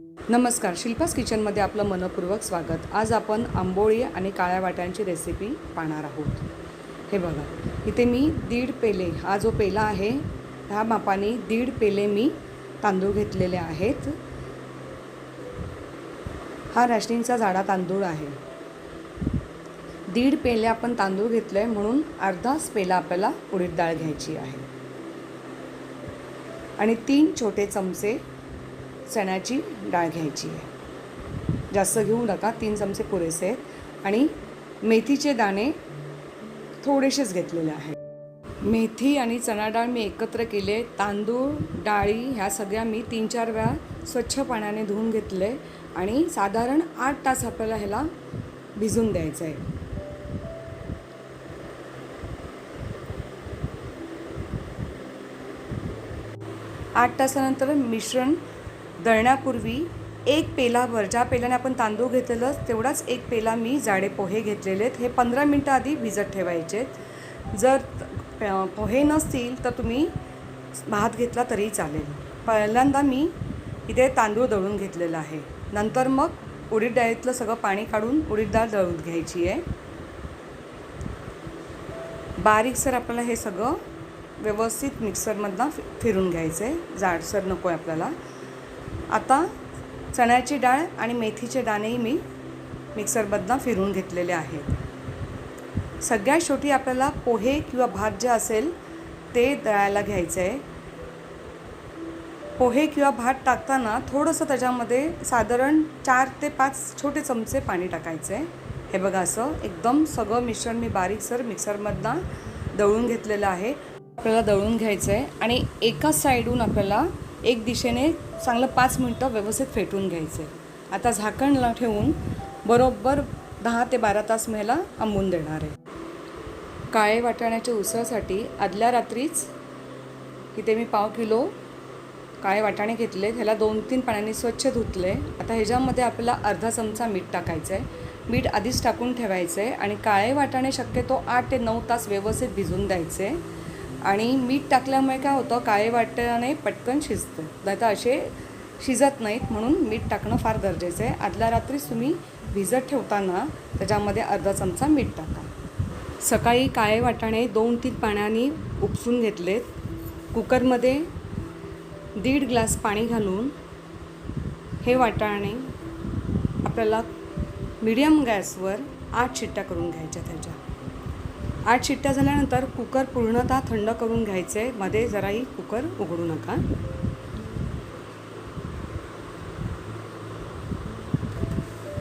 नमस्कार शिल्पास किचनमध्ये आपलं मनपूर्वक स्वागत. आज आपण आंबोळी आणि काळ्या वाट्यांची रेसिपी पाहणार आहोत. हे बघा इथे मी दीड पेले हा जो पेला आहे ह्या मापाने दीड पेले मी तांदूळ घेतलेले आहेत. हा राशनींचा जाडा तांदूळ आहे. दीड पेले आपण तांदूळ घेतलं आहे म्हणून अर्धाच पेला आपल्याला उडीद डाळ घ्यायची आहे. आणि तीन छोटे चमचे चण्याची डाळ घ्यायची आहे. जास्त घेऊ नका तीन चमचे पुरेसे आहेत. आणि मेथीचे दाणे थोडेसेच घेतलेले आहेत. मेथी आणि चणा डाळ मी एकत्र केले. तांदूळ डाळी ह्या सगळ्या मी तीन चार वेळा स्वच्छ पाण्याने धुवून घेतले. आणि साधारण आठ तास आपल्याला ह्याला भिजून द्यायचं आहे. आठ तासानंतर मिश्रण दळण्यापूर्वी एक पेलाभर ज्या पेल्याने आपण तांदूळ घेतलेलं तेवढाच एक पेला मी जाडे पोहे घेतलेले आहेत. हे पंधरा मिनटं आधी भिजत ठेवायचे जर पोहे नसतील तर तुम्ही भात घेतला तरी चालेल. पहिल्यांदा मी इथे तांदूळ दळून घेतलेला आहे. नंतर मग उडीद डाळीतलं सगळं पाणी काढून उडीद डाळ दळून घ्यायची आहे. बारीकसर आपल्याला हे सगळं व्यवस्थित मिक्सरमधनं फिरून घ्यायचं आहे जाडसर नको आहे आपल्याला. आता चण्याची डाळ आणि मेथीचे दाणेही मी मिक्सरमधनं फिरून घेतलेले आहेत. सगळ्यात शेवटी आपल्याला पोहे किंवा भात जे असेल ते दळायला घ्यायचं आहे. पोहे किंवा भात टाकताना थोडंसं त्याच्यामध्ये साधारण चार ते पाच छोटे चमचे पाणी टाकायचं आहे. हे बघा असं एकदम सगळं मिश्रण मी बारीकसर मिक्सरमधनं दळून घेतलेलं आहे. आपल्याला दळून घ्यायचं आहे आणि एकाच साईडहून आपल्याला एक दिशेने चांगलं पाच मिनटं व्यवस्थित फेटून घ्यायचं. आहे आता झाकण ला ठेवून बरोबर दहा ते बारा तास मी ह्याला आंबून देणार आहे. काळे वाटाण्याच्या उसळसाठी आदल्या रात्रीच इथे मी पाव किलो काळे वाटाणे घेतले. ह्याला दोन तीन पाण्याने स्वच्छ धुतले. आता ह्याच्यामध्ये आपल्याला अर्धा चमचा मीठ टाकायचं आहे मीठ आधीच टाकून ठेवायचं आहे आणि काळे वाटाणे शक्यतो आठ ते नऊ तास व्यवस्थित भिजून द्यायचे. आणि मीठ टाकल्यामुळे काय होतं काळे वाटाणे पटकन शिजतं. नाही तर असे शिजत नाहीत म्हणून मीठ टाकणं फार गरजेचं आहे. आदल्या रात्रीच तुम्ही भिजत ठेवताना त्याच्यामध्ये अर्धा चमचा मीठ टाका. सकाळी काळे वाटाणे दोन तीन पाण्याने उपसून घेतलेत. कुकरमध्ये दीड ग्लास पाणी घालून हे वाटाणे आपल्याला मिडियम गॅसवर आठ शिट्ट्या करून घ्यायच्या त्याच्या. आठ शिट्ट्या झाल्यानंतर कुकर पूर्णतः थंड करून घ्यायचे. मध्ये जराही कुकर उघडू नका.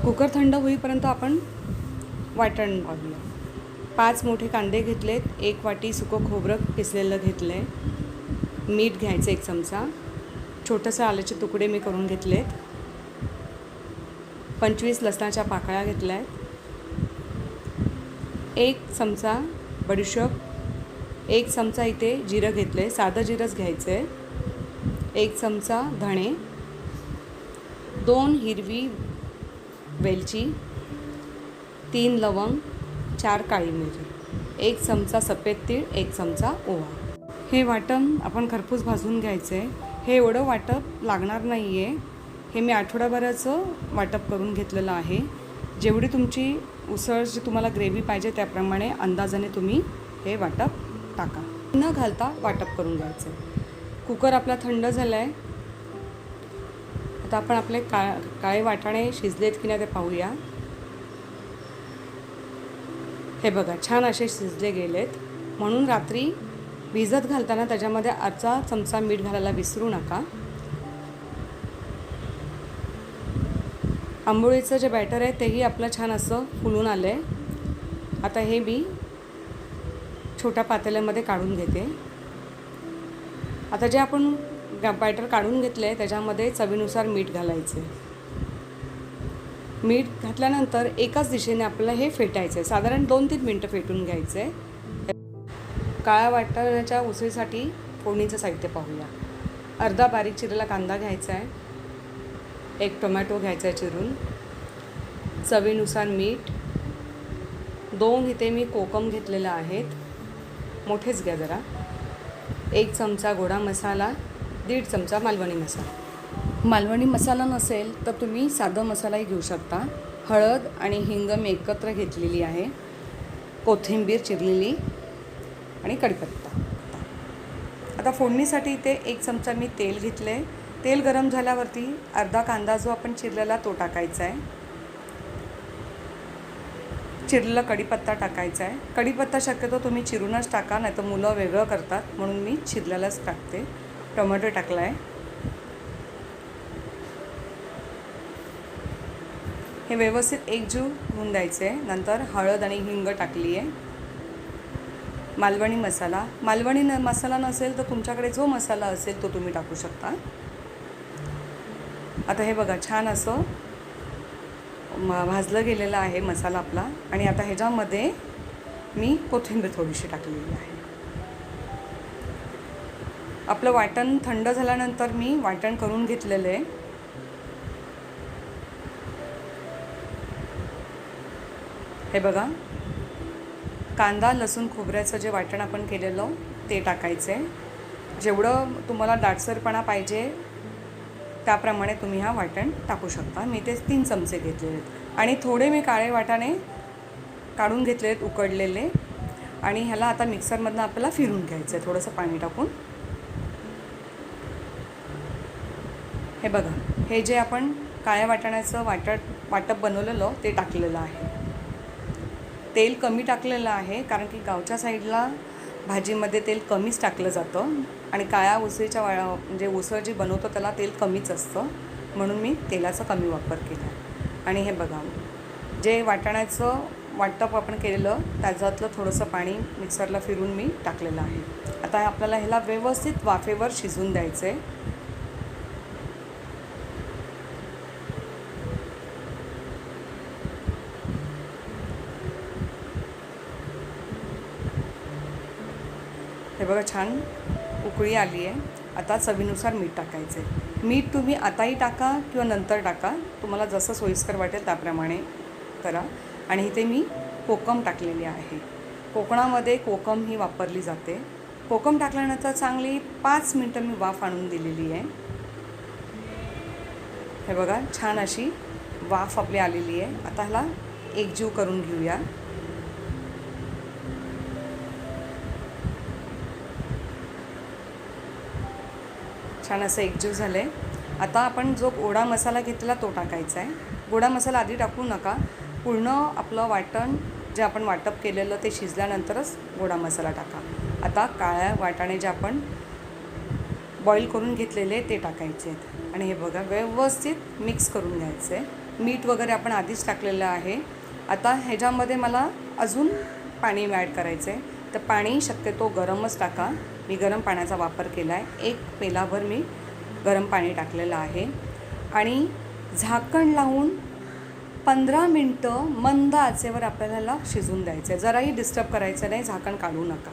कुकर थंड होईपर्यंत आपण वाटण पाहूया पाच मोठे कांदे घेतलेत. एक वाटी सुकं खोबरं किसलेलं घेतलं. आहे मीठ घ्यायचं एक चमचा. छोटंसं आल्याचे तुकडे मी करून घेतलेत. पंचवीस लसणाच्या पाकळ्या घेतल्या आहेत एक चमचा बडीशोप एक चमचा इथे जिरं घेतलं आहे साधं जिरंच घ्यायचं आहे एक चमचा धणे दोन हिरवी वेलची तीन लवंग चार काळी मिरी एक चमचा सफेद तीळ एक चमचा ओवा. हे वाटण आपण खरपूस भाजून घ्यायचं आहे हे एवढं वाटप लागणार नाही आहे हे मी आठवड्याभराचं वाटप करून घेतलेलं आहे. जेवढी तुमची उसळ जी तुम्हाला ग्रेव्ही पाहिजे त्याप्रमाणे अंदाजाने तुम्ही हे वाटप टाका. न घालता वाटप करून घ्यायचं. आहे कुकर आपला थंड झाला आहे आता आपण आपले का काळे वाटाणे शिजलेत की नाही ते पाहूया. हे बघा छान असे शिजले गेलेत. म्हणून रात्री भिजत घालताना त्याच्यामध्ये अर्धा चमचा मीठ घालायला विसरू नका. आंबोळीचं जे बॅटर आहे तेही आपलं छान असं फुलून आलं आहे आता हे मी छोट्या पातेल्यामध्ये काढून घेते. आता जे आपण बॅटर काढून घेतलं आहे त्याच्यामध्ये चवीनुसार मीठ घालायचं मीठ घातल्यानंतर एकाच दिशेने आपल्याला हे फेटायचं आहे साधारण दोन तीन मिनटं फेटून घ्यायचं आहे काळ्या वाटण्याच्या उसळीसाठी फोडणीचं साहित्य पाहूया. अर्धा बारीक चिरलेला कांदा घ्यायचा आहे एक टोमॅटो घ्यायचा आहे चिरून चवीनुसार मीठ दोन इथे मी कोकम घेतलेलं आहेत मोठेच घ्या जरा. एक चमचा गोडा मसाला दीड चमचा मालवणी मसाला. मालवणी मसाला नसेल तर तुम्ही साधा मसालाही घेऊ शकता. हळद आणि हिंग मी एकत्र घेतलेली आहे. कोथिंबीर चिरलेली आणि कढीपत्ता आता फोडणीसाठी इथे एक चमचा मी तेल घेतले तेल गरम झाल्यावरती अर्धा कांदा जो आपण चिरलेला तो टाकायचा आहे. चिरलेला कढीपत्ता टाकायचा आहे. कढीपत्ता शक्यतो तुम्ही चिरूनच टाका नाही तर मुलं वेगळं करतात. म्हणून मी चिरलेलाच टाकते. टोमॅटो टाकला आहे. हे व्यवस्थित एकजीव होऊन द्यायचे आहे. नंतर हळद आणि हिंग टाकली आहे. मालवणी मसाला. मालवणी न मसाला नसेल तर तुमच्याकडे जो मसाला असेल तो तुम्ही टाकू शकता. आता हे बघा छान असं म भाजलं गेलेलं आहे मसाला आपला. आणि आता ह्याच्यामध्ये मी कोथिंबीर थोडीशी टाकलेली आहे. आपलं वाटण थंड झाल्यानंतर मी वाटण करून घेतलेलं आहे. हे बघा कांदा लसूण खोबऱ्याचं जे वाटण आपण केलेलं ते टाकायचं आहे जेवढं तुम्हाला दाटसरपणा पाहिजे त्याप्रमाणे तुम्ही हा वाटण टाकू शकता. मी ते तीन चमचे घेतलेले आहेत. आणि थोडे मी काळे वाटाणे काढून घेतले आहेत उकडलेले. आणि ह्याला आता मिक्सरमधनं आपल्याला फिरून घ्यायचं आहे थोडंसं पाणी टाकून. हे बघा हे जे आपण काळ्या वाटाण्याचं वाटप वाटप बनवलेलं ते टाकलेलं आहे. तेल कमी टाकलेलं आहे कारण की गावच्या साईडला भाजीमध्ये तेल कमीच टाकलं जातं आणि काळ्या उसळीच्या वाळा म्हणजे उसळ जी बनवतो त्याला तेल कमीच असतं. म्हणून मी तेलाचा कमी वापर केला. आणि हे बघा जे वाटाण्याचं वाटप आपण केलेलं त्याच्यातलं थोडंसं पाणी मिक्सरला फिरून मी टाकलेलं आहे. आता आपल्याला ह्याला व्यवस्थित वाफेवर शिजून द्यायचं आहे बघा छान उकळी आली आहे. आता चवीनुसार मीठ टाकायचं आहे मीठ तुम्ही आताही टाका किंवा नंतर टाका. तुम्हाला जसं सोयीस्कर वाटेल त्याप्रमाणे करा. आणि इथे मी कोकम टाकलेली आहे. कोकणामध्ये कोकम ही वापरली जाते. कोकम टाकल्यानंतर चांगली पाच मिनटं मी वाफ आणून दिलेली आहे. हे बघा छान अशी वाफ आपली आलेली आहे. आता ह्याला एकजीव करून घेऊया. छान असं एकजीव झालं आहे आता आपण जो गोडा मसाला घेतला तो टाकायचा आहे गोडा मसाला आधी टाकू नका. पूर्ण आपलं वाटण जे आपण वाटप केलेलं ते शिजल्यानंतरच गोडा मसाला टाका. आता काळ्या वाटाणे जे आपण बॉईल करून घेतलेले ते टाकायचे. आहेत आणि हे बघा व्यवस्थित मिक्स करून घ्यायचं. आहे मीठ वगैरे आपण आधीच टाकलेलं आहे. आता ह्याच्यामध्ये मला अजून पाणी ॲड करायचं आहे तर पाणी शक्यतो गरमच टाका. मी गरम पाण्याचा वापर केला आहे. एक पेलाभर मी गरम पाणी टाकलेलं आहे. आणि झाकण लावून पंधरा मिनटं मंद आचेवर आपल्याला शिजून द्यायचं आहे. जराही डिस्टर्ब करायचं नाही झाकण काढू नका.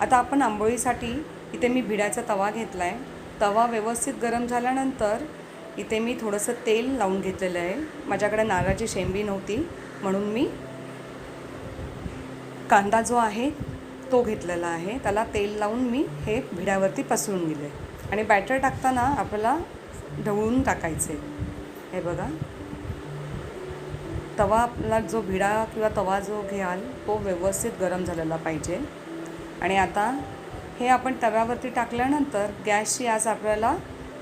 आता आपण आंबोळीसाठी इथे मी भिड्याचा तवा घेतला आहे तवा व्यवस्थित गरम झाल्यानंतर इथे मी थोडंसं तेल लावून घेतलेलं आहे. माझ्याकडे नारळाची शेंबी नव्हती म्हणून मी कांदा जो आहे तो घेतलेला आहे. त्याला तेल लावून मी हे भिड्यावरती पसरून दिले आणि बॅटर टाकताना आपल्याला ढवळून टाकायचे. हे बघा. तवा आपला जो भिडा किंवा तवा जो घ्याल तो व्यवस्थित गरम झालेला पाहिजे. आणि आता हे आपण तव्यावरती टाकल्यानंतर गॅसची आज आपल्याला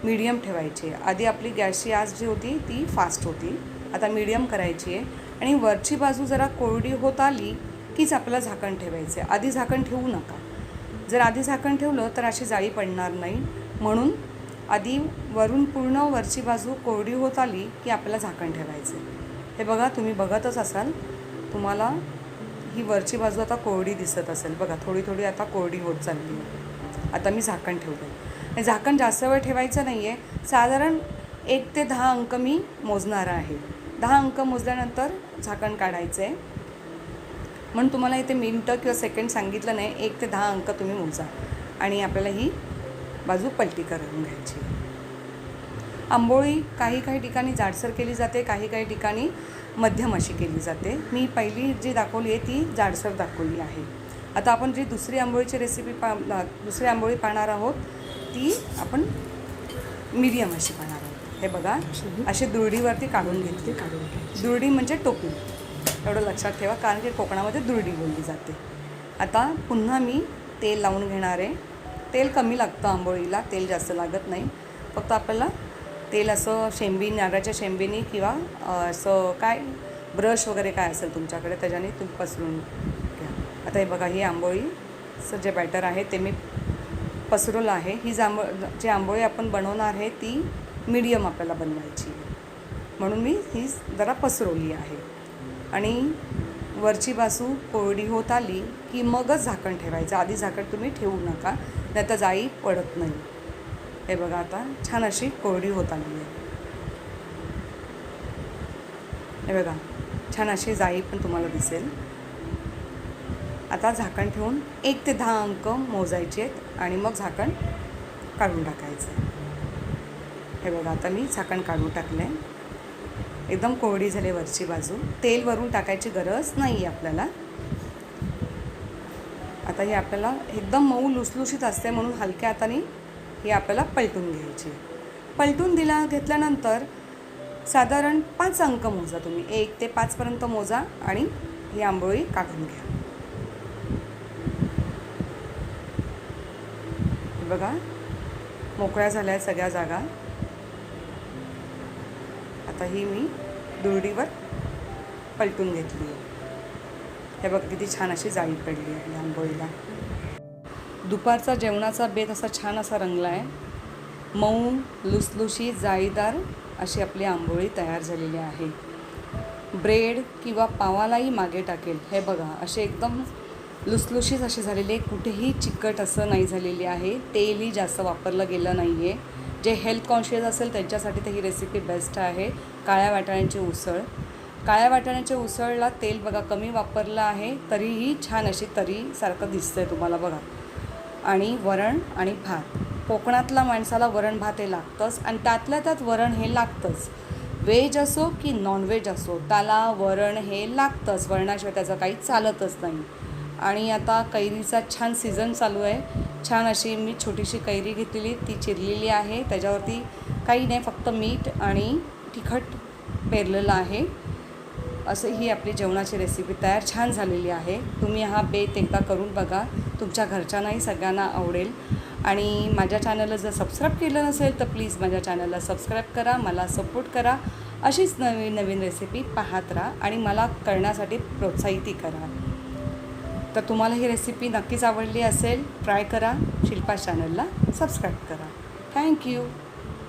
मीडियम ठेवायची आहे. आधी आपली गॅसची आज जी होती ती फास्ट होती. आता मीडियम करायची आहे. आणि वरची बाजू जरा कोरडी होत आली कीच आपल्याला झाकण ठेवायचं आहे आधी झाकण ठेवू नका. जर आधी झाकण ठेवलं तर अशी जाळी पडणार नाही. म्हणून आधी वरून पूर्ण वरची बाजू कोरडी होत आली की आपल्याला झाकण ठेवायचं हे बघा तुम्ही बघतच असाल. तुम्हाला ही वरची बाजू आता कोरडी दिसत असेल. बघा थोडी थोडी आता कोरडी होत चालली. आहे आता मी झाकण ठेवलं झाकण जास्त वेळ ठेवायचं नाही आहे साधारण एक ते दहा अंक मी मोजणार आहे. दहा अंक मोजल्यानंतर झाकण काढायचं आहे म्हणून तुम्हाला इथे मिनटं किंवा सेकंड सांगितलं नाही एक ते दहा अंक तुम्ही मोजा. आणि आपल्याला ही बाजू पलटी करून घ्यायची. आंबोळी काही काही ठिकाणी जाडसर केली जाते काही काही ठिकाणी मध्यम अशी केली जाते. मी पहिली जी दाखवली आहे ती जाडसर दाखवली आहे. आता आपण जी दुसरी आंबोळीची रेसिपी पा दुसरी आंबोळी पाहणार आहोत ती आपण मीडियम अशी पाहणार आहोत. हे बघा अशी. दुरडीवरती काढून घेतली काढून दुरडी म्हणजे टोपी. एवढं लक्षात ठेवा कारण की कोकणामध्ये दुर्डी बोलली जाते. आता पुन्हा मी तेल लावून घेणार आहे. तेल कमी लागतं आंबोळीला तेल जास्त लागत नाही. फक्त आपल्याला तेल असं शेंबी नारळाच्या शेंबीनी किंवा असं काय ब्रश वगैरे काय असेल तुमच्याकडे त्याच्याने तुम्ही पसरून घ्या. आता हे बघा ही आंबोळीचं जे बॅटर आहे ते मी पसरवलं आहे. ही जांब जी आंबोळी आपण बनवणार आहे ती मीडियम आपल्याला बनवायची म्हणून मी ही जरा पसरवली आहे. आणि वरची बाजू कोरडी होत आली की मगच झाकण ठेवायचं. आधी झाकण तुम्ही ठेवू नका नाही तर जाई पडत नाही. हे बघा आता छान अशी कोरडी होत आली आहे. हे बघा छान अशी जाई पण तुम्हाला दिसेल. आता झाकण ठेवून एक ते दहा अंक मोजायचे आहेत आणि मग झाकण काढून टाकायचं. आहे हे बघा आता मी झाकण काढून टाकलं आहे एकदम कोरडी झाली वरची बाजू. तेल वरून टाकायची गरज नाही आहे आपल्याला. आता ही आपल्याला एकदम मऊ लुसलुशीत असते म्हणून हलक्या हाताने ही आपल्याला पलटून घ्यायची. पलटून दिला घेतल्यानंतर साधारण पाच अंक मोजा तुम्ही. एक ते पाचपर्यंत मोजा आणि ही आंबोळी काढून घ्या. बघा मोकळ्या झाल्या आहेत सगळ्या जागा. आता ही मी दुरडीवर पलटून घेतली आहे. हे बघ किती छान अशी जाळी पडली आहे आंबोळीला दुपारचा जेवणाचा बेत असा छान असा रंगला आहे. मऊ लुसलुशी जाळीदार अशी आपली आंबोळी तयार झालेली आहे. ब्रेड किंवा पावालाही मागे टाकेल. हे बघा असे एकदम लुसलुशीत अशी झालेली आहे. कुठेही चिकट असं नाही झालेली आहे. तेलही जास्त वापरलं गेलं नाही आहे जे हेल्थ कॉन्शियस असेल त्यांच्यासाठी तर ही रेसिपी बेस्ट आहे. काळ्या वाटाण्याची उसळ. काळ्या वाटाण्याच्या उसळला तेल बघा कमी वापरलं आहे तरीही छान अशी तरीसारखं दिसतं आहे तुम्हाला बघा. आणि वरण आणि भात. कोकणातल्या माणसाला वरण भात हे लागतंच आणि त्यातल्या त्यात वरण हे लागतंच. व्हेज असो की नॉनव्हेज असो त्याला वरण हे लागतंच. वरणाशिवाय त्याचं काही चालतच नाही. आणि आता कैरीचा छान सीझन चालू आहे. छान अशी मी छोटीशी कैरी घेतलेली ती चिरलेली आहे. त्याच्यावरती काही नाही फक्त मीठ आणि तिखट पेरलेलं आहे. असं ही आपली जेवणाची रेसिपी तयार छान झालेली आहे. तुम्ही हा बेत एकदा करून बघा. तुमच्या घरच्यांनाही सगळ्यांना आवडेल. आणि माझ्या चॅनलला जर सबस्क्राईब केलं नसेल तर प्लीज माझ्या चॅनलला सबस्क्राईब करा. मला सपोर्ट करा. अशीच नवीन नवीन रेसिपी पाहत राहा आणि मला करण्यासाठी प्रोत्साहितही करा. तर तुम्हाला ही रेसिपी नक्कीच आवडली असेल ट्राय करा शिल्पा चॅनलला सबस्क्राईब करा. थँक्यू